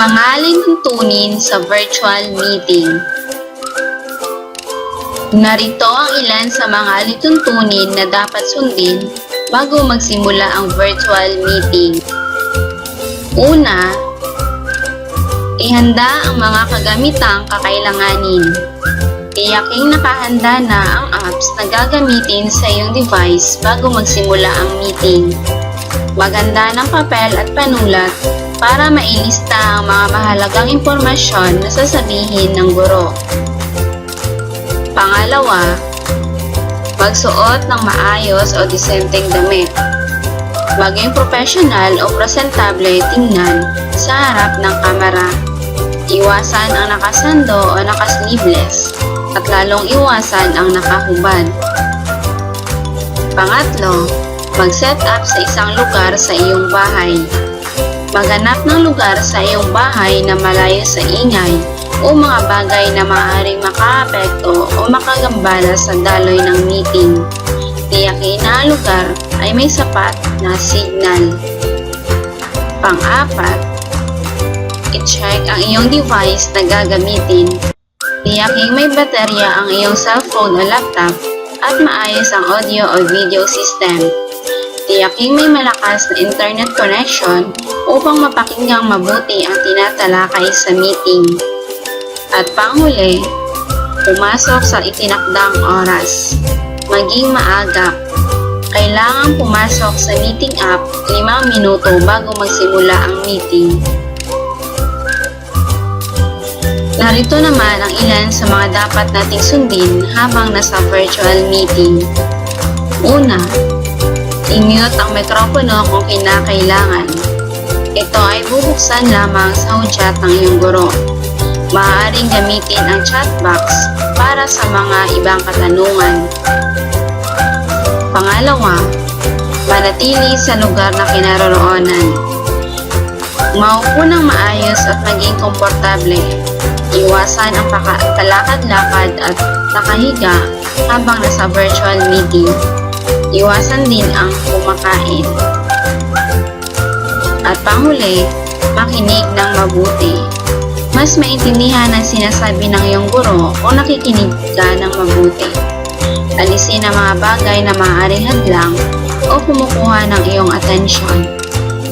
Mga tuntunin sa virtual meeting. Narito ang ilan sa mga alituntunin na dapat sundin bago magsimula ang virtual meeting. Una, ihanda ang mga kagamitang kakailanganin. Tiyaking nakahanda na ang apps na gagamitin sa iyong device bago magsimula ang meeting. Maganda ng papel at panulat para mailista ang mga mahalagang impormasyon na sasabihin ng guro. Pangalawa, magsuot ng maayos o disenteng damit. Maging professional o presentable tingnan sa harap ng kamera. Iwasan ang nakasando o nakasleeveless at lalong iwasan ang nakahubad. Pangatlo, mag-set up sa isang lugar sa iyong bahay. Maghanap ng lugar sa iyong bahay na malayo sa ingay o mga bagay na maaaring makaapekto o makagambala sa daloy ng meeting. Tiyakin na ang lugar ay may sapat na signal. Pang-apat, i-check ang iyong device na gagamitin. Tiyaking may baterya ang iyong cellphone o laptop at maayos ang audio o video system. Tiyaking may malakas na internet connection upang mapakinggang mabuti ang tinatalakay sa meeting. At panghuli, pumasok sa itinakdang oras. Maging maagap. Kailangang pumasok sa meeting app 5 minuto bago magsimula ang meeting. Narito naman ang ilan sa mga dapat nating sundin habang nasa virtual meeting. Una, i-mute ang mikropono kung kinakailangan. Ito ay bubuksan lamang sa hudyat ng iyong guro. Maaaring gamitin ang chat box para sa mga ibang katanungan. Pangalawa, manatili sa lugar na kinaroroonan. Maupo ng maayos at maging komportable. Iwasan ang palakad-lakad at nakahiga habang nasa virtual meeting. Iwasan din ang kumakain. At panghuli, makinig ng mabuti. Mas maintindihan ang sinasabi ng iyong guro kung nakikinig ka ng mabuti. Alisin ang mga bagay na maaaring hadlang o kumukuha ng iyong atensyon.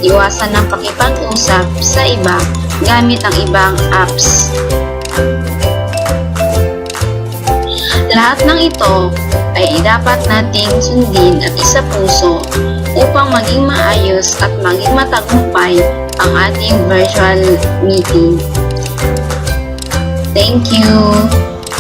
Iwasan ng pakipag-usap sa iba gamit ang ibang apps. Lahat ng ito ay dapat nating sundin at isa puso upang maging maayos at maging matagumpay ang ating virtual meeting. Thank you!